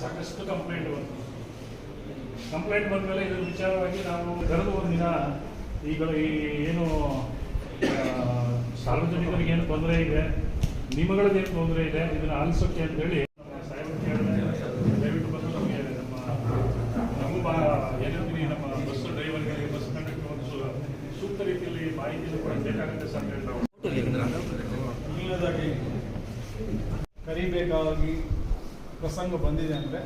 ಸಾಕಷ್ಟು ಕಂಪ್ಲೇಂಟ್ ಬಂತು. ಕಂಪ್ಲೇಂಟ್ ಬಂದ ಮೇಲೆ ಇದ್ರ ವಿಚಾರವಾಗಿ ನಾವು ಕರೆದು ದಿನ ಈಗ ಈ ಏನು ಸಾರ್ವಜನಿಕರಿಗೆ ಏನು ತೊಂದರೆ ಇದೆ ನಿಮಗಳಿಗೆ ಏನು ತೊಂದರೆ ಇದೆ, ಇದನ್ನ ಆಲಿಸೋಕೆ ಅಂತ ಹೇಳಿ ನಮ್ಮ ಸಾಹೇಬರು ಕೇಳಿದ್ರೆ ದಯವಿಟ್ಟು ಬಂದು ನಮಗೆ ನಮ್ಮ ನಮ್ಮ ಏನಿರ್ತೀನಿ ನಮ್ಮ ಬಸ್ ಡ್ರೈವರ್ಗಳಿಗೆ ಬಸ್ ಕಂಡಕ್ಟರ್ ಒಂದು ಸೂಕ್ತ ರೀತಿಯಲ್ಲಿ ಮಾಹಿತಿಯನ್ನು ಕೂಡ ಬೇಕಾಗುತ್ತೆ ಸರ್ ಅಂತ ಹೇಳಿ ನಾವು ಮೊದಲನೇದಾಗಿ ಕರಿಬೇಕಾಗಿ ಪ್ರಸಂಗ ಬಂದಿದೆ ಅಂದರೆ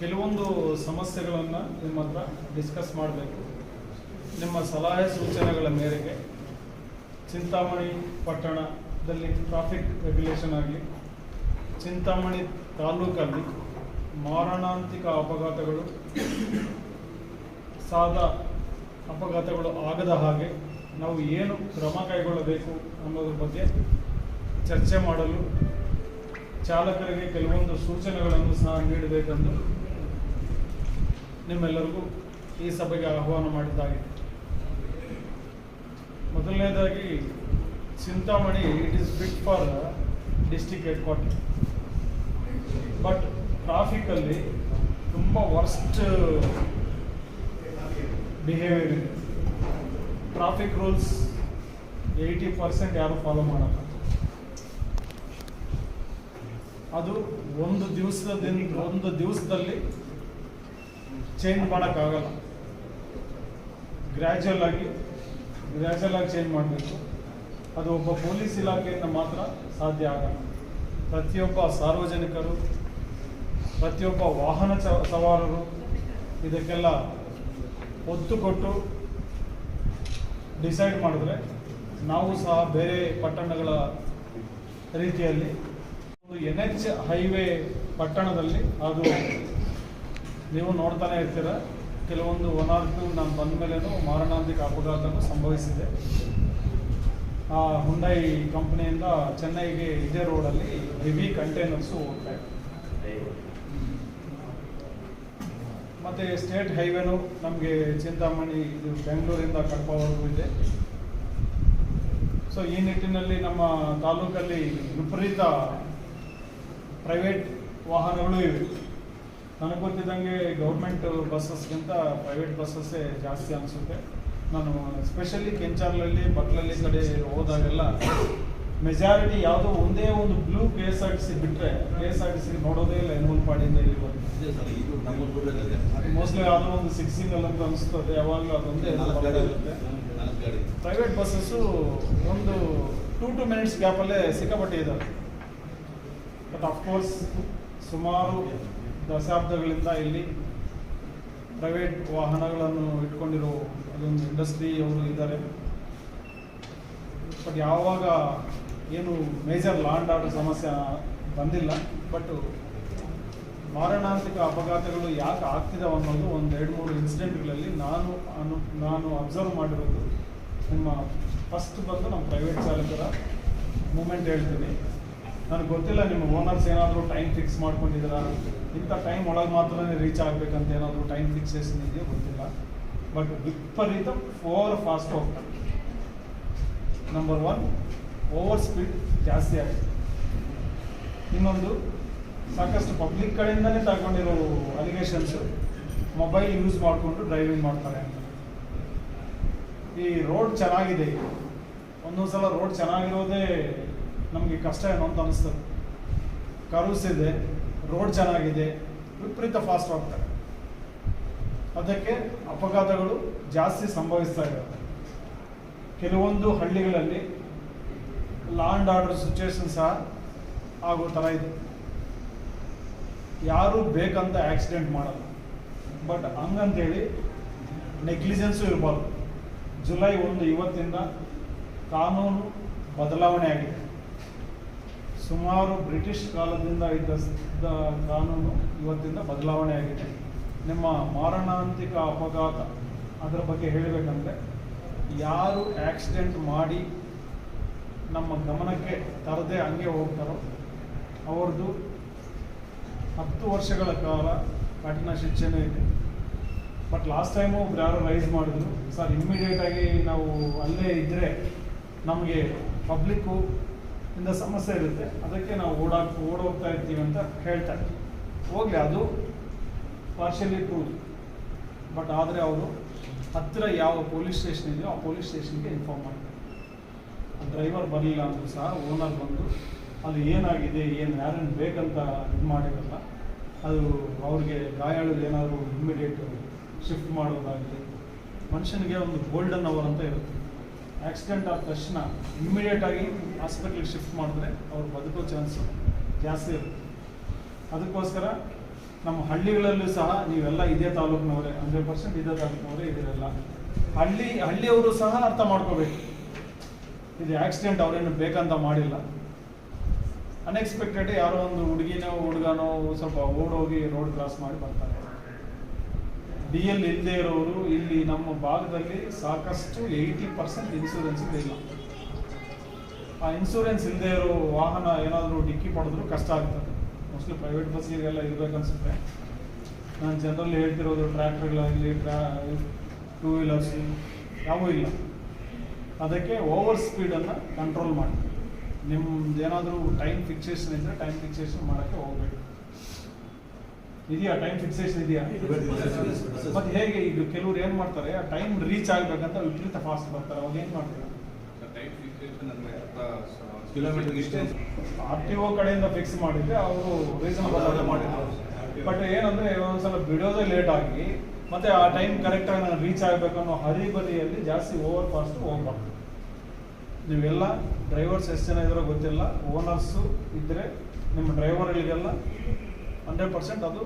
ಕೆಲವೊಂದು ಸಮಸ್ಯೆಗಳನ್ನು ನಿಮ್ಮ ಹತ್ರ ಡಿಸ್ಕಸ್ ಮಾಡಬೇಕು. ನಿಮ್ಮ ಸಲಹೆ ಸೂಚನೆಗಳ ಮೇರೆಗೆ ಚಿಂತಾಮಣಿ ಪಟ್ಟಣದಲ್ಲಿ ಟ್ರಾಫಿಕ್ ರೆಗ್ಯುಲೇಷನ್ ಆಗಲಿ, ಚಿಂತಾಮಣಿ ತಾಲೂಕಲ್ಲಿ ಮಾರಣಾಂತಿಕ ಅಪಘಾತಗಳು, ಸಾದಾ ಅಪಘಾತಗಳು ಆಗದ ಹಾಗೆ ನಾವು ಏನು ಕ್ರಮ ಕೈಗೊಳ್ಳಬೇಕು ಅನ್ನೋದ್ರ ಬಗ್ಗೆ ಚರ್ಚೆ ಮಾಡಲು ಚಾಲಕರಿಗೆ ಕೆಲವೊಂದು ಸೂಚನೆಗಳನ್ನು ಸಹ ನೀಡಬೇಕೆಂದು ನಿಮ್ಮೆಲ್ಲರಿಗೂ ಈ ಸಭೆಗೆ ಆಹ್ವಾನ ಮಾಡಿದ್ದಾಗಿದೆ. ಮೊದಲನೇದಾಗಿ, Chintamani it is fit for district head quarter but ಟ್ರಾಫಿಕಲ್ಲಿ ತುಂಬ ವರ್ಸ್ಟ್ ಬಿಹೇವಿಯರ್ ಇದೆ. ಟ್ರಾಫಿಕ್ ರೂಲ್ಸ್ ಏಯ್ಟಿ ಪರ್ಸೆಂಟ್ ಯಾರು ಫಾಲೋ ಮಾಡಲ್ಲ. ಅದು ಒಂದು ದಿವಸದಿಂದ ಒಂದು ದಿವಸದಲ್ಲಿ ಚೇಂಜ್ ಮಾಡೋಕ್ಕಾಗಲ್ಲ. ಗ್ರ್ಯಾಜುವಲ್ ಆಗಿ ಗ್ರ್ಯಾಜುವಲ್ ಆಗಿ ಚೇಂಜ್ ಮಾಡಬೇಕು. ಅದು ಒಬ್ಬ ಪೊಲೀಸ್ ಇಲಾಖೆಯಿಂದ ಮಾತ್ರ ಸಾಧ್ಯ ಆಗಲ್ಲ. ಪ್ರತಿಯೊಬ್ಬ ಸಾರ್ವಜನಿಕರು, ಪ್ರತಿಯೊಬ್ಬ ವಾಹನ ಸವಾರರು ಇದಕ್ಕೆಲ್ಲ ಒತ್ತು ಕೊಟ್ಟು ಡಿಸೈಡ್ ಮಾಡಿದ್ರೆ ನಾವು ಸಹ ಬೇರೆ ಪಟ್ಟಣಗಳ ರೀತಿಯಲ್ಲಿ ಎನ್ ಎಚ್ ಹೈವೇ ಪಟ್ಟಣದಲ್ಲಿ ಅದು ನೀವು ನೋಡ್ತಾನೆ ಇರ್ತೀರ. ಕೆಲವೊಂದು ಒನ್ ಆರ್ ಟು ನಾನು ಬಂದ ಮೇಲೇನು ಮಾರಣಾಂತಿಕ ಅಪಘಾತನೂ ಸಂಭವಿಸಿದೆ. ಆ ಹುಂಡೈ ಕಂಪ್ನಿಯಿಂದ ಚೆನ್ನೈಗೆ ಇದೇ ರೋಡಲ್ಲಿ ಹೆವಿ ಕಂಟೈನರ್ಸು ಹೋಗ್ತಾ ಇದೆ ಮತ್ತು ಸ್ಟೇಟ್ ಹೈವೇನು ನಮಗೆ ಚಿಂತಾಮಣಿ, ಇದು ಬೆಂಗಳೂರಿಂದ ಕಡಪವರೆಗೂ ಇದೆ ಸೊ ಈ ನಿಟ್ಟಿನಲ್ಲಿ ನಮ್ಮ ತಾಲೂಕಲ್ಲಿ ವಿಪರೀತ ಪ್ರೈವೇಟ್ ವಾಹನಗಳು ಇವೆ. ನನಗೆ ಗೊತ್ತಿದ್ದಂಗೆ ಗೌರ್ಮೆಂಟ್ ಬಸ್ಸಸ್ಗಿಂತ ಪ್ರೈವೇಟ್ ಬಸ್ಸಸ್ಸೇ ಜಾಸ್ತಿ ಅನಿಸುತ್ತೆ. ನಾನು ಎಸ್ಪೆಷಲಿ ಕೆಂಚಾರ್ಲಲ್ಲಿ ಬಟ್ಲಲ್ಲಿ ಕಡೆ ಹೋದಾಗೆಲ್ಲ ಮೆಜಾರಿಟಿ ಯಾವುದೋ ಒಂದೇ ಒಂದು blue K S R T C ಬಿಟ್ಟರೆ K S R T C ನೋಡೋದೇ ಇಲ್ಲ ಎನ್ಮೂಲ್ಪಾಡಿಯಿಂದ ಇಲ್ಲಿ ಬಂದು. ಮೋಸ್ಟ್ಲಿ ಯಾವುದೋ ಒಂದು ಸಿಕ್ಸಿಂಗಲ್ ಅಂತ ಅನಿಸ್ತದೆ ಯಾವಾಗಲೂ ಅದೊಂದೇ ಪ್ರೈವೇಟ್ ಬಸ್ಸಸ್ಸು ಒಂದು ಟೂ ಟು ಮಿನಿಟ್ಸ್ ಗ್ಯಾಪಲ್ಲೇ ಸಿಕ್ಕಾಪಟ್ಟೆ ಇದ್ದಾವೆ ಬಟ್ ಅಫ್ಕೋರ್ಸ್ ಸುಮಾರು ದಶಾಬ್ದಗಳಿಂದ ಇಲ್ಲಿ ಪ್ರೈವೇಟ್ ವಾಹನಗಳನ್ನು ಇಟ್ಕೊಂಡಿರೋ ಅದೊಂದು ಇಂಡಸ್ಟ್ರಿ ಅವರು ಇದ್ದಾರೆ. ಬಟ್ ಯಾವಾಗ ಏನು ಮೇಜರ್ ಲ್ಯಾಂಡ್ ಆರ್ಡರ್ ಸಮಸ್ಯೆ ಬಂದಿಲ್ಲ. ಬಟ್ ಮಾರಣಾಂತಿಕ ಅಪಘಾತಗಳು ಯಾಕೆ ಆಗ್ತಿದ್ದಾವೆ ಅನ್ನೋದು ಒಂದು ಎರಡು ಮೂರು ಇನ್ಸಿಡೆಂಟ್ಗಳಲ್ಲಿ ನಾನು ಅನು, ನಾನು ಅಬ್ಸರ್ವ್ ಮಾಡಿರೋದು. ನಿಮ್ಮ ಫಸ್ಟ್ ಬಂದು ನಮ್ಮ ಪ್ರೈವೇಟ್ ಚಾಲಕರ ಮೂಮೆಂಟ್ ಹೇಳ್ತೀನಿ. ನನಗೆ ಗೊತ್ತಿಲ್ಲ ನಿಮ್ಮ ಓನರ್ಸ್ ಏನಾದರೂ ಟೈಮ್ ಫಿಕ್ಸ್ ಮಾಡ್ಕೊಂಡಿದ್ದೀರಾ? ಇಂಥ ಟೈಮ್ ಒಳಗೆ ಮಾತ್ರ ರೀಚ್ ಆಗಬೇಕಂತ ಏನಾದರೂ ಟೈಮ್ ಫಿಕ್ಸೇಷನ್ ಇದೆಯೋ? ಗೊತ್ತಿಲ್ಲ. ಬಟ್ ವಿಪರೀತ ಓವರ್ ಫಾಸ್ಟ್ ಹೋಗ್ತಾರೆ ನಂಬರ್ ಒನ್ ಓವರ್ ಸ್ಪೀಡ್ ಜಾಸ್ತಿ ಆಗಿದೆ. ಇನ್ನೊಂದು, ಸಾಕಷ್ಟು ಪಬ್ಲಿಕ್ ಕಡೆಯಿಂದಲೇ ತಗೊಂಡಿರೋ ಅಲಿಗೇಷನ್ಸು ಮೊಬೈಲ್ ಯೂಸ್ ಮಾಡಿಕೊಂಡು ಡ್ರೈವಿಂಗ್ ಮಾಡ್ತಾರೆ ಅಂತ. ಈ ರೋಡ್ ಚೆನ್ನಾಗಿದೆ. ಒಂದೊಂದು ಸಲ ರೋಡ್ ಚೆನ್ನಾಗಿರೋದೇ ನಮಗೆ ಕಷ್ಟ ಏನು ಅಂತ ಅನಿಸ್ತದೆ. ಕರೂಸ್ ಇದೆ ರೋಡ್ ಚೆನ್ನಾಗಿದೆ, ವಿಪರೀತ ಫಾಸ್ಟ್ ಹೋಗ್ತಾರೆ. ಅದಕ್ಕೆ ಅಪಘಾತಗಳು ಜಾಸ್ತಿ ಸಂಭವಿಸ್ತಾ ಇರುತ್ತೆ ಕೆಲವೊಂದು ಹಳ್ಳಿಗಳಲ್ಲಿ ಲಾಂಡ್ ಆರ್ಡರ್ ಸಿಚುವೇಶನ್ ಸಹ ಆಗೋ ಥರ ಇದೆ. ಯಾರು ಬೇಕಂತ ಆಕ್ಸಿಡೆಂಟ್ ಮಾಡಲ್ಲ. ಬಟ್ ಹಂಗಂತೇಳಿ ನೆಗ್ಲಿಜೆನ್ಸು ಇರಬಾರ್ದು ಜುಲೈ ಒಂದು ಇವತ್ತಿಂದ ಕಾನೂನು ಬದಲಾವಣೆ ಆಗಿದೆ. ಸುಮಾರು ಬ್ರಿಟಿಷ್ ಕಾಲದಿಂದ ಇದ್ದ ಕಾನೂನು ಇವತ್ತಿಂದ ಬದಲಾವಣೆ ಆಗಿದೆ ನಿಮ್ಮ ಮಾರಣಾಂತಿಕ ಅಪಘಾತ ಅದರ ಬಗ್ಗೆ ಹೇಳಬೇಕಂದ್ರೆ, ಯಾರು ಆಕ್ಸಿಡೆಂಟ್ ಮಾಡಿ ನಮ್ಮ ಗಮನಕ್ಕೆ ತರದೆ ಹಂಗೆ ಹೋಗ್ತಾರೋ ಅವ್ರದ್ದು ಹತ್ತು ವರ್ಷಗಳ ಕಾಲ ಕಠಿಣ ಶಿಕ್ಷೆನೂ ಇದೆ. ಬಟ್ ಲಾಸ್ಟ್ ಟೈಮು ಯಾರೋ ರೈಸ್ ಮಾಡಿದ್ರು, ಸರ್, ಇಮ್ಮಿಡಿಯೇಟಾಗಿ ನಾವು ಅಲ್ಲೇ ಇದ್ದರೆ ನಮಗೆ ಪಬ್ಲಿಕ್ಕು ಇಂದ ಸಮಸ್ಯೆ ಇರುತ್ತೆ. ಅದಕ್ಕೆ ನಾವು ಓಡಾಕ್ ಓಡೋಗ್ತಾ ಇರ್ತೀವಿ ಅಂತ ಹೇಳ್ತಾರೆ ಹೋಗಲಿ, ಅದು ಪಾರ್ಷಿಯಲಿ ಟ್ರೂತ್ ಬಟ್ ಆದರೆ ಅವರು ಹತ್ತಿರ ಯಾವ ಪೊಲೀಸ್ ಸ್ಟೇಷನ್ ಇದೆಯೋ ಆ ಪೊಲೀಸ್ ಸ್ಟೇಷನ್ಗೆ ಇನ್ಫಾರ್ಮ್ ಮಾಡ್ತಾರೆ. ಆ ಡ್ರೈವರ್ ಬರಲಿಲ್ಲ ಅಂದರೂ ಸಹ ಓನರ್ ಬಂದು ಅದು ಏನಾಗಿದೆ, ಏನು ಯಾರನ್ನು ಬೇಕಂತ ಇದು ಮಾಡಿರಲ್ಲ, ಅದು ಅವ್ರಿಗೆ ಗಾಯಾಳು ಏನಾದರೂ ಇಮ್ಮಿಡಿಯೇಟ್ ಶಿಫ್ಟ್ ಮಾಡೋದಾಗಲಿ, ಮನುಷ್ಯನಿಗೆ ಒಂದು ಗೋಲ್ಡನ್ ಅವರ್ ಅಂತ ಇರುತ್ತೆ. ಆಕ್ಸಿಡೆಂಟ್ ಆದ ತಕ್ಷಣ ಇಮ್ಮಿಡಿಯೇಟಾಗಿ ಹಾಸ್ಪಿಟ್ಲಿಗೆ ಶಿಫ್ಟ್ ಮಾಡಿದ್ರೆ ಅವ್ರು ಬದುಕೋ ಚಾನ್ಸು ಜಾಸ್ತಿ ಇರುತ್ತೆ. ಅದಕ್ಕೋಸ್ಕರ ನಮ್ಮ ಹಳ್ಳಿಗಳಲ್ಲೂ ಸಹ ನೀವೆಲ್ಲ ಇದೇ ತಾಲೂಕಿನವರೇ ಹಂಡ್ರೆಡ್ ಪರ್ಸೆಂಟ್ ಇದೇ ತಾಲೂಕಿನವರೇ ಇದಿರಲ್ಲ ಹಳ್ಳಿ, ಹಳ್ಳಿಯವರು ಸಹ ಅರ್ಥ ಮಾಡ್ಕೋಬೇಕು. ಇದು ಆಕ್ಸಿಡೆಂಟ್ ಅವರೇನು ಬೇಕಂತ ಮಾಡಿಲ್ಲ. ಅನ್ಎಕ್ಸ್ಪೆಕ್ಟೆಡ್ ಯಾರೋ ಒಂದು ಹುಡುಗಿನೋ, ಹುಡುಗನೋ ಸ್ವಲ್ಪ ಓಡೋಗಿ ರೋಡ್ ಕ್ರಾಸ್ ಮಾಡಿ ಬರ್ತಾರೆ. ಡಿ ಎಲ್ ಇಲ್ಲದೆ ಇರೋರು ಇಲ್ಲಿ ನಮ್ಮ ಭಾಗದಲ್ಲಿ ಸಾಕಷ್ಟು ಏಯ್ಟಿ ಪರ್ಸೆಂಟ್ ಇನ್ಸೂರೆನ್ಸ್ ಇಲ್ಲ. ಆ ಇನ್ಸೂರೆನ್ಸ್ ಇಲ್ಲದೆ ಇರೋ ವಾಹನ ಏನಾದರೂ ಡಿಕ್ಕಿ ಮಾಡಿದ್ರು ಕಷ್ಟ ಆಗ್ತದೆ. ಮೋಸ್ಟ್ಲಿ ಪ್ರೈವೇಟ್ ಬಸ್ಸಿಗೆಲ್ಲ ಇರ್ಬೇಕನ್ಸುತ್ತೆ ನಾನು ಜನರಲ್ಲಿ ಹೇಳ್ತಿರೋದು ಟ್ರ್ಯಾಕ್ಟರ್ಗಳಾಗಲಿ, ಟ್ರಾ ಟೂ ವೀಲರ್ಸ್ ಯಾವೂ ಇಲ್ಲ. ಅದಕ್ಕೆ ಓವರ್ ಸ್ಪೀಡನ್ನು ಕಂಟ್ರೋಲ್ ಮಾಡಿ. ನಿಮ್ದು ಏನಾದರೂ ಟೈಮ್ ಫಿಕ್ಸೇಷನ್ ಇದ್ದರೆ ಟೈಮ್ ಫಿಕ್ಸೇಷನ್ ಮಾಡೋಕ್ಕೆ ಹೋಗ್ಬೇಕು. ಇದೆಯಾ? ಟೈಮ್ ಫಿಕ್ಸೇಷನ್ ಇದೆಯಾ? ಮತ್ತೆ ಹೇಗೆ ಈಗ ಕೆಲವರು ಏನು ಮಾಡ್ತಾರೆ? ಆ ಟೈಮ್ ರೀಚ್ ಆಗಬೇಕಂತ ವಿಪರೀತ ಫಾಸ್ಟ್ ಬರ್ತಾರೆ. ಅವಾಗ ಏನು ಮಾಡ್ತಾರೆ? ಟೈಮ್ ಫಿಕ್ಸೇಷನ್ ಅಂದ್ರೆ ಕಿಲೋಮೀಟರ್ ಇಷ್ಟೇ ಆರ್ ಟಿ ಒ ಕಡೆಯಿಂದ ಫಿಕ್ಸ್ ಮಾಡಿದ್ರೆ ಅವರು ರೀಸನಬಲ್ ಆಗಿ ಮಾಡಿದ್ರು ಬಟ್ ಏನಂದ್ರೆ ಒಂದ್ಸಲ ಬಿಡೋದೇ ಲೇಟ್ ಆಗಿ ಮತ್ತೆ ಆ ಟೈಮ್ ಕರೆಕ್ಟ್ ಆಗಿ ನಾನು ರೀಚ್ ಆಗಬೇಕು ಅನ್ನೋ ಹರಿಬರಿಯಲ್ಲಿ ಜಾಸ್ತಿ ಓವರ್ ಫಾಸ್ಟ್ ಹೋಗ್ಬಾರ್ದು. ನೀವೆಲ್ಲ ಡ್ರೈವರ್ಸ್ ಎಷ್ಟು ಜನ ಇದ್ರೋ ಗೊತ್ತಿಲ್ಲ. ಓನರ್ಸು ಇದ್ದರೆ ನಿಮ್ಮ ಡ್ರೈವರ್ಗಳಿಗೆಲ್ಲ ಹಂಡ್ರೆಡ್ ಪರ್ಸೆಂಟ್ ಅದು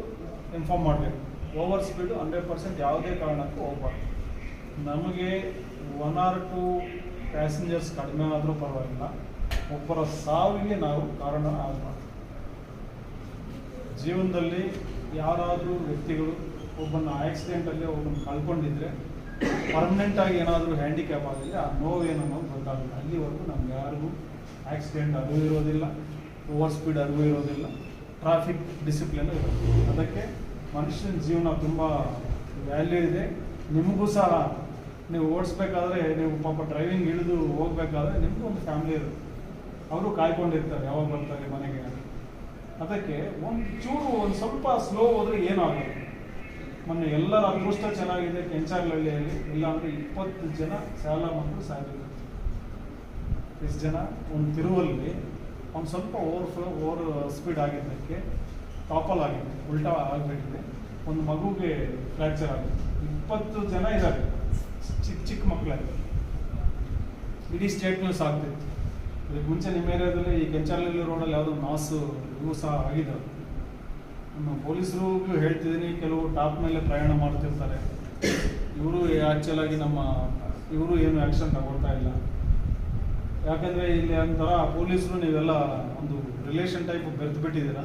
ಇನ್ಫಾರ್ಮ್ ಮಾಡಬೇಕು. ಓವರ್ ಸ್ಪೀಡು ಹಂಡ್ರೆಡ್ ಪರ್ಸೆಂಟ್ ಯಾವುದೇ ಕಾರಣಕ್ಕೂ ಹೋಗ್ಬಾರ್ದು. ನಮಗೆ ಒನ್ ಆರ್ ಟು ಪ್ಯಾಸೆಂಜರ್ಸ್ ಕಡಿಮೆ ಆದರೂ ಪರವಾಗಿಲ್ಲ. ಒಬ್ಬರ ಸಾವಿಗೆ ನಾವು ಕಾರಣ ಆಗಬಾರ್ದು. ಜೀವನದಲ್ಲಿ ಯಾರಾದರೂ ವ್ಯಕ್ತಿಗಳು ಒಬ್ಬನ ಆಕ್ಸಿಡೆಂಟಲ್ಲಿ ಒಬ್ಬನ ಕಳ್ಕೊಂಡಿದ್ರೆ ಪರ್ಮನೆಂಟಾಗಿ ಏನಾದರೂ ಹ್ಯಾಂಡಿಕ್ಯಾಪ್ ಆಗಿದ್ರೆ ಆ ನೋವೇನೋ ಗೊತ್ತಾಗಲ್ಲ. ಅಲ್ಲಿವರೆಗೂ ನಮ್ಗೆ ಯಾರಿಗೂ ಆಕ್ಸಿಡೆಂಟ್ ಅರಿವು ಇರೋದಿಲ್ಲ. ಓವರ್ ಸ್ಪೀಡ್ ಅರಿವು ಇರೋದಿಲ್ಲ. ಟ್ರಾಫಿಕ್ ಡಿಸಿಪ್ಲಿನ್ ಇರುತ್ತೆ ಅದಕ್ಕೆ ಮನುಷ್ಯನ ಜೀವನ ತುಂಬ ವ್ಯಾಲ್ಯೂ ಇದೆ. ನಿಮಗೂ ಸಹ ನೀವು ಓಡಿಸ್ಬೇಕಾದ್ರೆ ನೀವು ಪಾಪ ಡ್ರೈವಿಂಗ್ ಇಳಿದು ಹೋಗ್ಬೇಕಾದ್ರೆ ನಿಮಗೂ ಒಂದು ಫ್ಯಾಮಿಲಿ ಇರುತ್ತೆ ಅವರು ಕಾಯ್ಕೊಂಡಿರ್ತಾರೆ ಯಾವಾಗ ಬರ್ತಾರೆ ಮನೆಗೆ ಅದಕ್ಕೆ ಒಂದು ಚೂರು ಒಂದು ಸ್ವಲ್ಪ ಸ್ಲೋ ಹೋದ್ರೆ ಏನೂ ಮೊನ್ನೆ ಎಲ್ಲರ ಅದೃಷ್ಟ ಚೆನ್ನಾಗಿದೆ ಕೆಂಚಾಗ್ಲಹಳ್ಳಿಯಲ್ಲಿ ಇಲ್ಲಾಂದ್ರೆ ಇಪ್ಪತ್ತು ಜನ ಸಾಲ ಮಕ್ಕಳು ಸಾಯಿದ್ರು ಇಷ್ಟು ಜನ? ಒಂದು ತಿರುವಲ್ಲಿ ಅವ್ನು ಸ್ವಲ್ಪ ಓವರ್ ಫ್ಲೋ ಓವರ್ ಸ್ಪೀಡ್ ಆಗಿದ್ದಕ್ಕೆ ಟಾಪಲ್ ಆಗಿದೆ, ಉಲ್ಟಾ ಆಗಬೇಕಿದೆ ಒಂದು ಮಗುಗೆ ಫ್ರ್ಯಾಕ್ಚರ್ ಆಗಿದೆ. ಇಪ್ಪತ್ತು ಜನ ಇದ್ದಾರೆ. ಚಿಕ್ಕ ಚಿಕ್ಕ ಮಕ್ಕಳಾಗಿ ಇಡೀ ಸ್ಟೇಟ್ ನ್ಯೂಸ್ ಆಗ್ತಿತ್ತು. ಇದಕ್ಕೆ ಮುಂಚೆ ನಿಮ್ಮ ಏರಿಯಾದಲ್ಲಿ ಈ ಕೆಂಚಾಲಹಳ್ಳಿ ರೋಡಲ್ಲಿ ಯಾವುದೋ ಮಾಸು ಇವು ಸಹ ಆಗಿದ್ದಾವೆ ನಮ್ಮ ಪೊಲೀಸರಿಗೂ ಹೇಳ್ತಿದ್ದೀನಿ, ಕೆಲವು ಟಾಪ್ ಮೇಲೆ ಪ್ರಯಾಣ ಮಾಡ್ತಿರ್ತಾರೆ. ಇವರು ಆ್ಯಕ್ಚುಲಾಗಿ ನಮ್ಮ, ಇವರು ಏನು ಆ್ಯಕ್ಷನ್ ತಗೊಳ್ತಾ ಇಲ್ಲ. ಯಾಕಂದರೆ ಇಲ್ಲಿ ಒಂಥರ ಪೊಲೀಸರು ನೀವೆಲ್ಲ ಒಂದು ರಿಲೇಷನ್ ಟೈಪ್ ಬೆರೆತು ಬಿಟ್ಟಿದ್ದೀರ?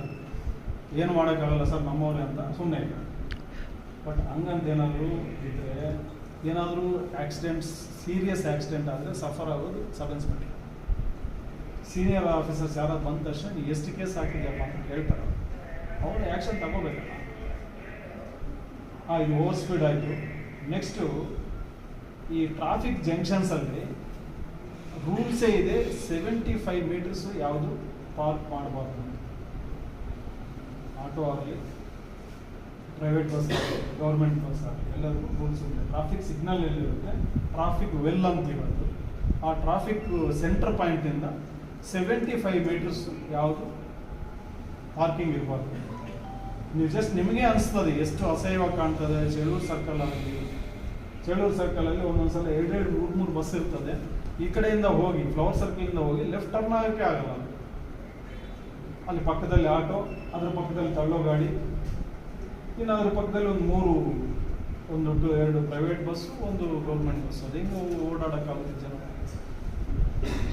ಏನು ಮಾಡೋಕ್ಕಾಗಲ್ಲ ಸರ್, ನಮ್ಮವರೇ ಅಂತ. ಸುಮ್ಮನೆ ಬಟ್ ಹಂಗಂತ ಏನಾದರೂ ಇದ್ದರೆ ಏನಾದರೂ ಆಕ್ಸಿಡೆಂಟ್ಸ್ ಸೀರಿಯಸ್ ಆಕ್ಸಿಡೆಂಟ್ ಆದರೆ ಸಫರ್ ಆಗೋದು ಸಬ್ ಇನ್ಸ್ಪೆಕ್ಟರ್ ಸೀನಿಯರ್ ಆಫೀಸರ್ಸ್ ಯಾರಾದ್ರು ಬಂದ ತಕ್ಷಣ ನೀವು ಎಷ್ಟು ಕೇಸ್ ಹಾಕಿದ್ಯಪ್ಪ ಅಂತ ಹೇಳ್ತಾರೆ. ಅವ್ರು ಆ್ಯಕ್ಷನ್ ತಗೋಬೇಕಲ್ಲ. ಹಾಂ ಇದು ಓವರ್ ಸ್ಪೀಡ್ ಆಯಿತು. ನೆಕ್ಸ್ಟು ಈ ಟ್ರಾಫಿಕ್ ಜಂಕ್ಷನ್ಸಲ್ಲಿ ರೂಲ್ಸೇ ಇದೆ ಸೆವೆಂಟಿ ಫೈವ್ ಮೀಟರ್ಸ್ ಯಾವುದು ಪಾರ್ಕ್ ಮಾಡಬಾರ್ದು. ಆಟೋ ಆಗಲಿ ಪ್ರೈವೇಟ್ ಬಸ್ ಆಗಲಿ ಗೌರ್ಮೆಂಟ್ ಬಸ್ ಆಗಲಿ ಎಲ್ಲರಿಗೂ ರೂಲ್ಸ್ ಇದೆ. ಟ್ರಾಫಿಕ್ ಸಿಗ್ನಲ್ ಎಲ್ಲಿರುತ್ತೆ? ಟ್ರಾಫಿಕ್ ವೆಲ್ ಅಂತ ಇರೋದು. ಆ ಟ್ರಾಫಿಕ್ ಸೆಂಟರ್ ಪಾಯಿಂಟಿಂದ ಸೆವೆಂಟಿ ಫೈವ್ ಮೀಟರ್ಸ್ ಯಾವುದು? ಪಾರ್ಕಿಂಗ್ ಇರಬಾರ್ದು. ನೀವು ಜಸ್ಟ್ ನಿಮಗೆ ಅನಿಸ್ತದೆ, ಎಷ್ಟು ಅಸಹ್ಯವಾಗಿ ಕಾಣ್ತದೆ ಚೆಲೂರು ಸರ್ಕಲ್ ಆಗಲಿ ಚೆಳೂರು ಸರ್ಕಲಲ್ಲಿ ಒಂದೊಂದ್ಸಲ ಎರಡೆರಡು ಮೂರು ಮೂರು ಬಸ್ ಇರ್ತದೆ. ಈ ಕಡೆಯಿಂದ ಹೋಗಿ ಫ್ಲವರ್ ಸರ್ಕಲಿಂದ ಹೋಗಿ ಲೆಫ್ಟ್ ಟರ್ನ್ ಆಗೋಕ್ಕೆ ಆಗಲ್ಲ. ಅಲ್ಲಿ. ಪಕ್ಕದಲ್ಲಿ ಆಟೋ ಅದರ ಪಕ್ಕದಲ್ಲಿ ತಳ್ಳೋ ಗಾಡಿ. ಇನ್ನು ಅದ್ರ ಪಕ್ಕದಲ್ಲಿ ಒಂದು ಮೂರು, ಒಂದು ಟು ಎರಡು ಪ್ರೈವೇಟ್ ಬಸ್ಸು ಒಂದು ಗೌರ್ಮೆಂಟ್ ಬಸ್ ಅದು ಹೆಂಗೆ ಓಡಾಡೋಕ್ಕಾಗುತ್ತೆ ಜನ.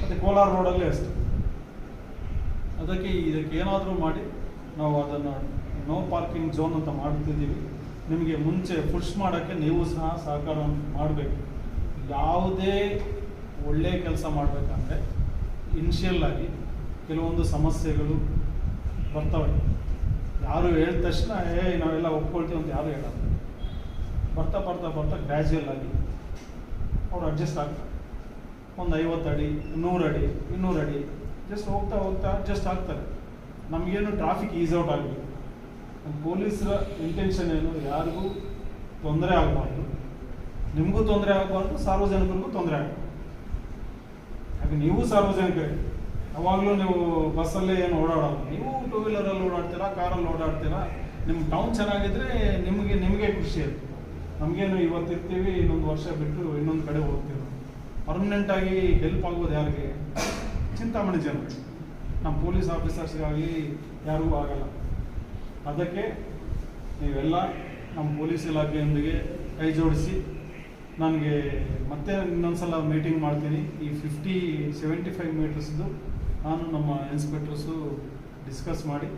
ಮತ್ತು ಕೋಲಾರ ರೋಡಲ್ಲೇ ಅಷ್ಟು. ಅದಕ್ಕೆ ಇದಕ್ಕೆ ಏನಾದರೂ ಮಾಡಿ ನಾವು ಅದನ್ನು ನೋ ಪಾರ್ಕಿಂಗ್ ಝೋನ್ ಅಂತ ಮಾಡ್ತಿದ್ದೀವಿ. ನಿಮಗೆ ಮುಂಚೆ ಪುಷ್ ಮಾಡೋಕ್ಕೆ ನೀವು ಸಹ ಸಹಕಾರ ಮಾಡಬೇಕು. ಯಾವುದೇ ಒಳ್ಳೆಯ ಕೆಲಸ ಮಾಡಬೇಕಂದ್ರೆ ಇನಿಷಿಯಲ್ ಆಗಿ ಕೆಲವೊಂದು ಸಮಸ್ಯೆಗಳು ಬರ್ತವೆ. ಯಾರು ಹೇಳಿದ ತಕ್ಷಣ, ಏ, ನಾವೆಲ್ಲ ಒಪ್ಕೊಳ್ತೀವಿ ಅಂತ ಯಾರು ಹೇಳಲ್ಲ. ಬರ್ತಾ ಬರ್ತಾ ಬರ್ತಾ ಗ್ರ್ಯಾಜುಯಲ್ ಆಗಿ ಅವ್ರು ಅಡ್ಜಸ್ಟ್ ಆಗ್ತಾರೆ. ಒಂದು ಐವತ್ತು ಅಡಿ, ನೂರು ಅಡಿ, ಇನ್ನೂರು ಅಡಿ ಜಸ್ಟ್ ಹೋಗ್ತಾ ಹೋಗ್ತಾ ಅಡ್ಜಸ್ಟ್ ಆಗ್ತಾರೆ. ನಮಗೇನು ಟ್ರಾಫಿಕ್ ಈಸ್ ಔಟ್ ಆಗಬೇಕು ಪೊಲೀಸರ ಇಂಟೆನ್ಷನ್ ಏನು? ಯಾರಿಗೂ ತೊಂದರೆ ಆಗಬಾರ್ದು. ನಿಮಗೂ ತೊಂದರೆ ಆಗಬಾರ್ದು, ಸಾರ್ವಜನಿಕರಿಗೂ ತೊಂದರೆ ಆಗಬಾರ್ದು. ಯಾಕೆ ನೀವು ಸಾರ್ವಜನಿಕರೇ? ಯಾವಾಗಲೂ ನೀವು ಬಸ್ಸಲ್ಲೇ ಏನು ಓಡಾಡೋದು ನೀವು ಟೂ ವೀಲರಲ್ಲಿ ಓಡಾಡ್ತೀರಾ ಕಾರಲ್ಲಿ ಓಡಾಡ್ತೀರಾ? ನಿಮ್ಮ ಟೌನ್ ಚೆನ್ನಾಗಿದ್ರೆ ನಿಮಗೆ ನಿಮಗೆ ಖುಷಿ ಇರುತ್ತೆ. ನಮಗೇನು ಇವತ್ತು ಇರ್ತೀವಿ, ಇನ್ನೊಂದು ವರ್ಷ ಬಿಟ್ಟು ಇನ್ನೊಂದು ಕಡೆ ಹೋಗ್ತೀವಿ. ಪರ್ಮನೆಂಟಾಗಿ ಹೆಲ್ಪ್ ಆಗೋದು ಯಾರಿಗೆ? ಚಿಂತಾಮಣಿ ಜನ ನಮ್ಮ ಪೊಲೀಸ್ ಆಫೀಸರ್ಸ್ಗಾಗಿ ಯಾರಿಗೂ ಆಗಲ್ಲ. ಅದಕ್ಕೆ ನೀವೆಲ್ಲ ನಮ್ಮ ಪೊಲೀಸ್ ಇಲಾಖೆಯೊಂದಿಗೆ ಕೈ ಜೋಡಿಸಿ ನನಗೆ ಮತ್ತೆ ಇನ್ನೊಂದ್ಸಲ ಮೀಟಿಂಗ್ ಮಾಡ್ತೀನಿ. ಈ ಫಿಫ್ಟಿ ಸೆವೆಂಟಿ ಫೈವ್ ಮೀಟರ್ಸ್ದು ನಾನು ನಮ್ಮ ಇನ್ಸ್ಪೆಕ್ಟರ್ಸು ಡಿಸ್ಕಸ್ ಮಾಡಿ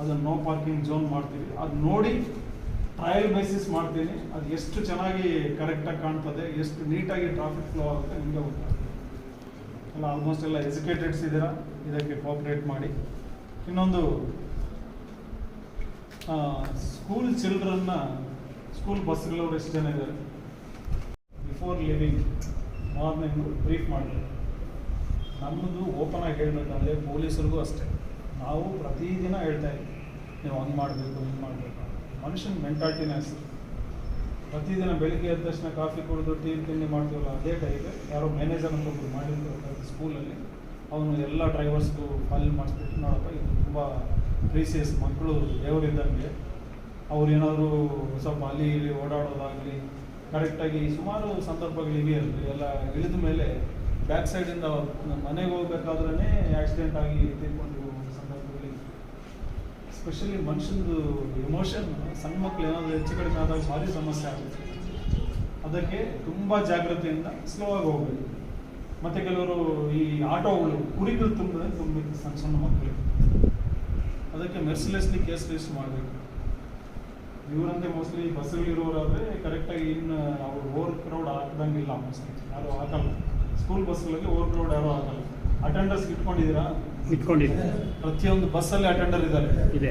ಅದನ್ನು ನೋ ಪಾರ್ಕಿಂಗ್ ಝೋನ್ ಮಾಡ್ತೀವಿ. ಅದು ನೋಡಿ ಟ್ರಯಲ್ ಬೇಸಿಸ್ ಮಾಡ್ತೀನಿ. ಅದು ಎಷ್ಟು ಚೆನ್ನಾಗಿ ಕರೆಕ್ಟಾಗಿ ಕಾಣ್ತದೆ, ಎಷ್ಟು ನೀಟಾಗಿ ಟ್ರಾಫಿಕ್ ಫ್ಲೋ ಆಗುತ್ತೆ ನಿಮಗೆ ಗೊತ್ತಾಗುತ್ತೆ. ಎಲ್ಲ ಆಲ್ಮೋಸ್ಟ್ ಎಲ್ಲ ಎಜುಕೇಟೆಡ್ಸ್ ಇದ್ದೀರಾ? ಇದಕ್ಕೆ ಕೋಆಪ್ರೇಟ್ ಮಾಡಿ. ಇನ್ನೊಂದು ಸ್ಕೂಲ್ ಚಿಲ್ಡ್ರನ್ನ ಸ್ಕೂಲ್ ಬಸ್ಗಳವ್ರು ಎಷ್ಟು ಜನ ಇದ್ದಾರೆ ಬಿಫೋರ್ ಲಿವಿಂಗ್ ಮಾರ್ನಿಂಗ್ ಬ್ರೀಫ್ ಮಾಡಬೇಕು ನಮ್ಮದು ಓಪನ್ ಆಗಿ ಹೇಳಬೇಕಂದ್ರೆ ಪೊಲೀಸರಿಗೂ ಅಷ್ಟೇ. ನಾವು ಪ್ರತಿದಿನ ಹೇಳ್ತಾ ಇದ್ದೀವಿ ನೀವು ಹಂಗೆ ಮಾಡಬೇಕು, ಹಿಂಗೆ ಮಾಡಬೇಕು ಮನುಷ್ಯನ ಮೆಂಟಾಲಿಟಿನೇ ಅಷ್ಟೇ. ಪ್ರತಿದಿನ ಬೆಳಿಗ್ಗೆ ಎದ್ದ ತಕ್ಷಣ ಕಾಫಿ ಕುಡಿದು, ಟೀ ತಿಂಡಿ ಮಾಡ್ತೀವಲ್ಲ, ಅದೇ ಟೈಪ್ ಯಾರೋ ಮ್ಯಾನೇಜರ್ ಅಂತ ಒಬ್ಬರು ಮಾಡಿರ್ತಾರೆ ಸ್ಕೂಲಲ್ಲಿ ಅವನು ಎಲ್ಲ ಡ್ರೈವರ್ಸ್ಗೂ ಫೈಲ್ ಮಾಡಿಸ್ಬಿಟ್ಟು ನೋಡಪ್ಪ, ಇದು ತುಂಬ ಪ್ರೀಸಿಯಸ್ ಮಕ್ಕಳು ದೇವರಿದ್ದಂಗೆ ಅವ್ರು ಏನಾದರೂ ಸ್ವಲ್ಪ ಅಲ್ಲಿ ಇಲ್ಲಿ ಓಡಾಡೋದಾಗಲಿ ಕರೆಕ್ಟಾಗಿ ಸುಮಾರು ಸಂದರ್ಭಗಳಿವೆ ಅಲ್ಲಿ. ಎಲ್ಲ ಇಳಿದ ಮೇಲೆ ಬ್ಯಾಕ್ ಸೈಡಿಂದ ಮನೆಗೆ ಹೋಗ್ಬೇಕಾದ್ರೇ ಆಕ್ಸಿಡೆಂಟ್ ಆಗಿ ತಿಳ್ಕೊಂಡಿರೋ ಸಂದರ್ಭಗಳಿವೆ ಸ್ಪೆಷಲಿ ಮನುಷ್ಯನದು ಎಮೋಷನ್ ಸಣ್ಣ ಮಕ್ಕಳು ಏನಾದರೂ ಹೆಚ್ಚು ಕಡಿಮೆ ಆದಾಗ ಭಾರಿ ಸಮಸ್ಯೆ ಆಗುತ್ತೆ. ಅದಕ್ಕೆ ತುಂಬ ಜಾಗ್ರತೆಯಿಂದ ಸ್ಲೋ ಆಗಿ ಹೋಗಬೇಕು. ಮತ್ತೆ ಕೆಲವರು ಈ ಆಟೋಗಳು, ಕುರಿಗಳು ತುಂಬ ತುಂಬ ಸಣ್ಣ ಸಣ್ಣ ಮಕ್ಕಳಿಗೆ ಅದಕ್ಕೆ ಮೆರ್ಸಿಲೆಸ್ಲಿ ಕೇಸ್ ರಿಜಿಸ್ಟರ್ ಮಾಡಬೇಕು. ಇವರಂತೆ ಮೋಸ್ಟ್ಲಿ ಬಸ್ಗಳಿರೋರಾದ್ರೆ ಕರೆಕ್ಟಾಗಿ ಇನ್ನು ಅವ್ರು ಓವರ್ ಕ್ರೌಡ್ ಹಾಕ್ದಂಗಿಲ್ಲ ಮೋಸ್ಟ್ಲಿ ಯಾರು ಹಾಕಲ್ಲ. ಸ್ಕೂಲ್ ಬಸ್ಗಳಿಗೆ ಓವರ್ ಕ್ರೌಡ್ ಯಾರು ಹಾಕಲ್ಲ. ಅಟೆಂಡರ್ಸ್ ಇಟ್ಕೊಂಡಿದ್ದೀರಾ? ಇಟ್ಕೊಂಡಿದ್ದೀರಾ ಪ್ರತಿಯೊಂದು ಬಸ್ಸಲ್ಲಿ ಅಟೆಂಡರ್ ಇದ್ದಾರೆ. ಇದೆ.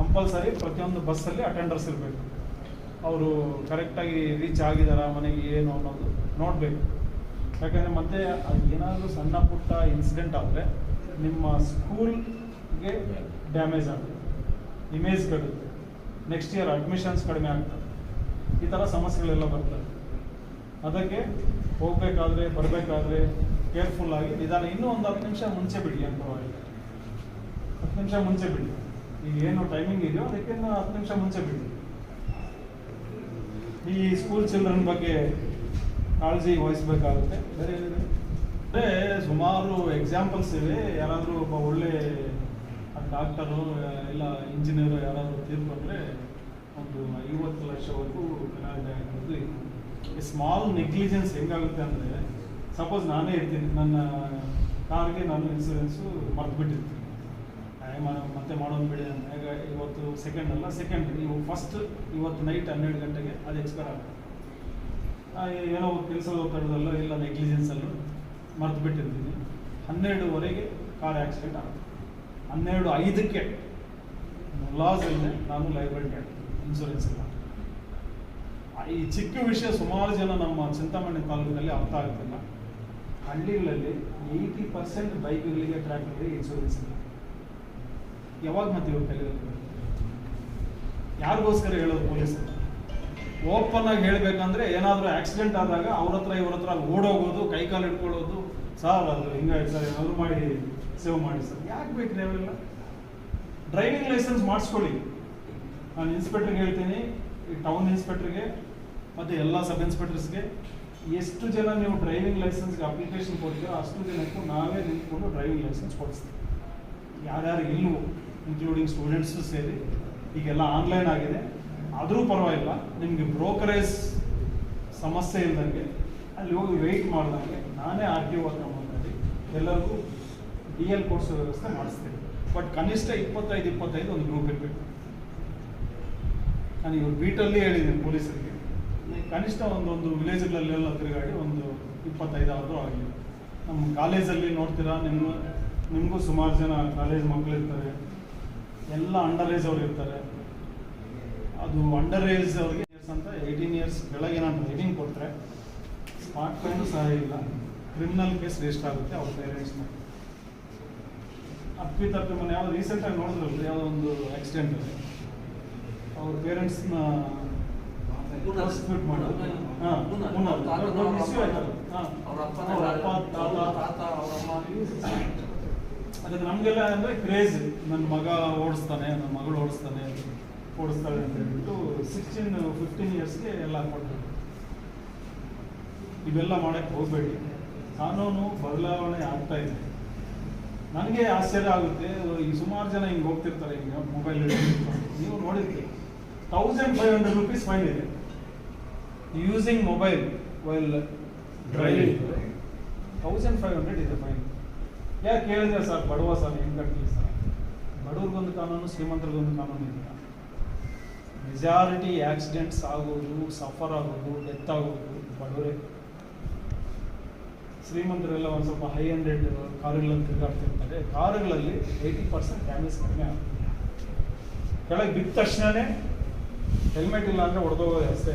ಕಂಪಲ್ಸರಿ ಪ್ರತಿಯೊಂದು ಬಸ್ಸಲ್ಲಿ ಅಟೆಂಡರ್ಸ್ ಇರಬೇಕು. ಅವರು ಕರೆಕ್ಟಾಗಿ ರೀಚ್ ಆಗಿದಾರಾ ಮನೆಗೆ ಏನು ಅನ್ನೋದು ನೋಡಬೇಕು. ಯಾಕಂದರೆ ಮತ್ತೆ ಏನಾದರೂ ಸಣ್ಣ ಪುಟ್ಟ ಇನ್ಸಿಡೆಂಟ್ ಆದರೆ ನಿಮ್ಮ ಸ್ಕೂಲ್ಗೆ ಡ್ಯಾಮೇಜ್ ಆಗುತ್ತೆ. ಇಮೇಜ್ ಬರುತ್ತೆ ನೆಕ್ಸ್ಟ್ ಇಯರ್ ಅಡ್ಮಿಷನ್ಸ್ ಕಡಿಮೆ ಆಗ್ತದೆ. ಈ ಥರ ಸಮಸ್ಯೆಗಳೆಲ್ಲ ಬರ್ತವೆ ಅದಕ್ಕೆ ಹೋಗಬೇಕಾದ್ರೆ, ಬರಬೇಕಾದ್ರೆ ಕೇರ್ಫುಲ್ ಆಗಿ ನಿಧಾನ ಇನ್ನೂ ಒಂದು ಹತ್ತು ನಿಮಿಷ ಮುಂಚೆ ಬಿಡಿ ಏನು ಪರವಾಗಿಲ್ಲ ಹತ್ತು ನಿಮಿಷ ಮುಂಚೆ ಬಿಡಿ. ಈಗ ಏನು ಟೈಮಿಂಗ್ ಇದೆಯೋ ಅದಕ್ಕಿಂತ ಹತ್ತು ನಿಮಿಷ ಮುಂಚೆ ಬಿಡಿ. ಈ ಸ್ಕೂಲ್ ಚಿಲ್ಡ್ರನ್ ಬಗ್ಗೆ ಕಾಳಜಿ ವಹಿಸ್ಬೇಕಾಗುತ್ತೆ. ಬೇರೆ ಸುಮಾರು ಎಕ್ಸಾಂಪಲ್ಸ್ ಇವೆ. ಯಾರಾದರೂ ಒಬ್ಬ ಒಳ್ಳೆ ಡಾಕ್ಟರು ಇಲ್ಲ ಇಂಜಿನಿಯರು ಯಾರಾದರೂ ತೀರ್ಕೊಂಡ್ರೆ ಒಂದು ಐವತ್ತು ಲಕ್ಷವರೆಗೂ ಪೆನಾಲ್ಟಿ ಆಗಿರೋದು ಈ ಸ್ಮಾಲ್ ನೆಗ್ಲಿಜೆನ್ಸ್ ಹೆಂಗಾಗುತ್ತೆ ಅಂದರೆ ಸಪೋಸ್ ನಾನೇ ಇರ್ತೀನಿ, ನನ್ನ ಕಾರ್ಗೆ ನಾನು ಇನ್ಸೂರೆನ್ಸು ಮರ್ತು ಬಿಟ್ಟಿರ್ತೀನಿ. ಮತ್ತೆ ಮಾಡೋದು ಬಿಡಿ ಅಂತ. ಈಗ ಇವತ್ತು ಸೆಕೆಂಡ್ ಅಲ್ಲ ಸೆಕೆಂಡ್ ನೀವು ಫಸ್ಟ್ ಇವತ್ತು ನೈಟ್ ಹನ್ನೆರಡು ಗಂಟೆಗೆ ಅದು ಎಕ್ಸ್ಪೈರ್ ಆಗುತ್ತೆ. ಏನೋ ಕೆಲಸದ ಒತ್ತಡದಲ್ಲೋ ಇಲ್ಲ ನೆಗ್ಲಿಜೆನ್ಸಲ್ಲೋ ಮರ್ತು ಬಿಟ್ಟಿರ್ತೀನಿ. ಹನ್ನೆರಡುವರೆಗೆ ಕಾರ್ ಆಕ್ಸಿಡೆಂಟ್ ಆಗುತ್ತೆ. ಹನ್ನೆರಡು ಐದಕ್ಕೆ ಲಾಸ್ ಇಲ್ಲದೆ ನಾನು ಲೈಬಿಲಿಟಿ ಇನ್ಶೂರೆನ್ಸ್ ಇಲ್ಲ. ಈ ಚಿಕ್ಕ ವಿಷಯ ಸುಮಾರು ಜನ ನಮ್ಮ ಚಿಂತಾಮಣಿ ತಾಲೂಕಿನಲ್ಲಿ ಅರ್ಥ ಆಗ್ತಿಲ್ಲ. ಹಳ್ಳಿಗಳಲ್ಲಿ ಏಯ್ಟಿ ಪರ್ಸೆಂಟ್ ಬೈಕ್ಗಳಿಗೆ ಟ್ರ್ಯಾಕ್ಟರ್ಗೆ ಇನ್ಶೂರೆನ್ಸ್ ಇಲ್ಲ. ಯಾವಾಗ ಮತ್ತೆ ಇವ್ರು ಕಲಿಯೋದು ಯಾರಿಗೋಸ್ಕರ ಹೇಳೋದು ಪೊಲೀಸರು ಓಪನ್ ಆಗಿ ಹೇಳ್ಬೇಕಂದ್ರೆ ಏನಾದರೂ ಆಕ್ಸಿಡೆಂಟ್ ಆದಾಗ ಅವ್ರ ಹತ್ರ, ಇವ್ರ ಹತ್ರ ಓಡೋಗೋದು, ಕೈ ಕಾಲು ಇಟ್ಕೊಳ್ಳೋದು ಸರ್, ಅದು ಹಿಂಗಾಯ್ತು, ಸರ್, ಏನಾದ್ರು ಮಾಡಿ. ಸೇವ್ ಮಾಡಿ ಸರ್ ಯಾಕೆ ಬೇಕು ನೀವೆಲ್ಲ ಡ್ರೈವಿಂಗ್ ಲೈಸೆನ್ಸ್ ಮಾಡಿಸ್ಕೊಳ್ಳಿ. ನಾನು ಇನ್ಸ್ಪೆಕ್ಟ್ರಿಗೆ ಹೇಳ್ತೀನಿ, ಈ ಟೌನ್ ಇನ್ಸ್ಪೆಕ್ಟ್ರಿಗೆ ಮತ್ತು ಎಲ್ಲ ಸಬ್ ಇನ್ಸ್ಪೆಕ್ಟರ್ಸ್ಗೆ ಎಷ್ಟು ಜನ ನೀವು ಡ್ರೈವಿಂಗ್ ಲೈಸೆನ್ಸ್ಗೆ ಅಪ್ಲಿಕೇಶನ್ ಕೊಡ್ತೀರೋ ಅಷ್ಟು ಜನಕ್ಕೂ ನಾವೇ ನಿಂತ್ಕೊಂಡು ಡ್ರೈವಿಂಗ್ ಲೈಸೆನ್ಸ್ ಕೊಡಿಸ್ತೀವಿ. ಯಾರ್ಯಾರು ಇಲ್ಲವೋ ಇನ್ಕ್ಲೂಡಿಂಗ್ ಸ್ಟೂಡೆಂಟ್ಸು ಸೇರಿ, ಈಗೆಲ್ಲ ಆನ್ಲೈನ್ ಆಗಿದೆ. ಆದರೂ ಪರವಾಗಿಲ್ಲ, ನಿಮಗೆ ಬ್ರೋಕರೇಜ್ ಸಮಸ್ಯೆ ಇಲ್ದಂಗೆ, ಅಲ್ಲಿ ಹೋಗಿ ವೆಯ್ಟ್ ಮಾಡ್ದಂಗೆ ನಾನೇ ಆರ್ ಟಿ ಒ ಎಲ್ಲರಿಗೂ ಡಿ ಎಲ್ ಕೋರ್ಸ್ ವ್ಯವಸ್ಥೆ ಮಾಡಿಸ್ತೀನಿ. ಬಟ್ ಕನಿಷ್ಠ ಇಪ್ಪತ್ತೈದು ಇಪ್ಪತ್ತೈದು ಒಂದು ಗ್ರೂಪ್ ಇರಬೇಕು. ನಾನು ಇವ್ರು ಬೀಟಲ್ಲಿ ಹೇಳಿದ್ದೀನಿ ಪೊಲೀಸರಿಗೆ. ಕನಿಷ್ಠ ಒಂದೊಂದು ವಿಲೇಜ್ಗಳಲ್ಲೆಲ್ಲ ತಿರುಗಾಡಿ ಒಂದು ಇಪ್ಪತ್ತೈದಾದರೂ ಆಗಲಿ. ನಮ್ಮ ಕಾಲೇಜಲ್ಲಿ ನೋಡ್ತೀರಾ, ನಿಮ್ಮ, ನಿಮಗೂ ಸುಮಾರು ಜನ ಕಾಲೇಜ್ ಮಕ್ಕಳು ಇರ್ತಾರೆ. ಎಲ್ಲ ಅಂಡರ್ ಏಜ್ ಅವ್ರು ಇರ್ತಾರೆ. ಅದು ಅಂಡರ್ ಏಜ್ ಅವ್ರಿಗೆ ಅಂತ ಏಯ್ಟೀನ್ ಇಯರ್ಸ್ ಕೆಳಗೆ ನಾನು ಡ್ರೈವಿಂಗ್ ಕೊಟ್ಟರೆ ಸ್ಮಾರ್ಟ್ ಫೋನು ಸಹ ಇಲ್ಲ. ಕ್ರಿಮಿನಲ್ ಕೇಸ್ ರಿಜಿಸ್ಟರ್ ಆಗುತ್ತೆ, ಅವ್ರ ಪೇರೆಂಟ್ಸ್ ಮೇಲೆ ಅಪ್ಪಿ ತಪ್ಪಿ ಮನೆ ಯಾವ್ದು ರೀಸೆಂಟಾಗಿ ನೋಡಿದ್ರು ಯಾವುದೋ ಒಂದು ಆಕ್ಸಿಡೆಂಟ್ ಅವ್ರ ಪೇರೆಂಟ್ಸ್ನ ಮಾಡೋದು ಹಾಂ ಇಶ್ಯೂ ಆಯ್ತಲ್ಲ ಹಾಂ. ಅವ್ರ ಅಪ್ಪ ತಾತ ತಾತ ಅವ್ರ ಅಮ್ಮ. ಅದಕ್ಕೆ ನಮಗೆಲ್ಲ ಅಂದರೆ ಕ್ರೇಜ್ ನನ್ನ ಮಗ ಓಡಿಸ್ತಾನೆ ನನ್ನ ಮಗಳು ಓಡಿಸ್ತಾನೆ ಓಡಿಸ್ತಾಳೆ ಅಂತ ಹೇಳ್ಬಿಟ್ಟು ಸಿಕ್ಸ್ಟೀನ್ ಫಿಫ್ಟೀನ್ ಇಯರ್ಸ್ಗೆ ಎಲ್ಲ ಕೊಟ್ಟರು ಇವೆಲ್ಲ ಮಾಡೋಕ್ಕೆ ಹೋಗಬೇಡಿ. ಕಾನೂನು ಬದಲಾವಣೆ ಆಗ್ತಾ ಇದೆ. ನನಗೆ ಆಶ್ಚರ್ಯ ಆಗುತ್ತೆ ಈ ಸುಮಾರು ಜನ ಹಿಂಗೆ ಹೋಗ್ತಿರ್ತಾರೆ ಈಗ ಮೊಬೈಲ್ ನೀವು ನೋಡಿದ್ರಿ thousand five hundred rupees fine ಇದೆ. Using mobile while driving thousand five hundred ಇದೆ ಫೈನ್ ಯಾಕೆ ಕೇಳಿದ್ರೆ ಸರ್, ಬಡವ ಸರ್, ಹೆಂಗೆ ಕಟ್ಟಲಿ ಸರ್? ಬಡವ್ರಿಗೊಂದು ಕಾನೂನು, ಶ್ರೀಮಂತರಿಗೊಂದು ಕಾನೂನು ಇಲ್ಲ. ಮೆಜಾರಿಟಿ ಆಕ್ಸಿಡೆಂಟ್ಸ್ ಆಗೋದು ಸಫರ್ ಆಗೋದು ಡೆತ್ ಆಗೋದು ಬಡವರೇ. ಶ್ರೀಮಂತರೆಲ್ಲ ಒಂದು ಸ್ವಲ್ಪ ಹೈ ಹಂಡ್ರೆಡ್ ಕಾರುಗಳನ್ನು ತಿರುಗಾಡ್ತಿರ್ತಾರೆ. ಕಾರುಗಳಲ್ಲಿ ಏಯ್ಟಿ ಪರ್ಸೆಂಟ್ ಡ್ಯಾಮೇಜ್ ಕಡಿಮೆ ಆಗುತ್ತೆ. ಕೆಳಗೆ ಬಿದ್ದ ತಕ್ಷಣನೇ ಹೆಲ್ಮೆಟ್ ಇಲ್ಲ ಅಂದರೆ ಹೊಡೆದೋಗೋದು ಅಷ್ಟೇ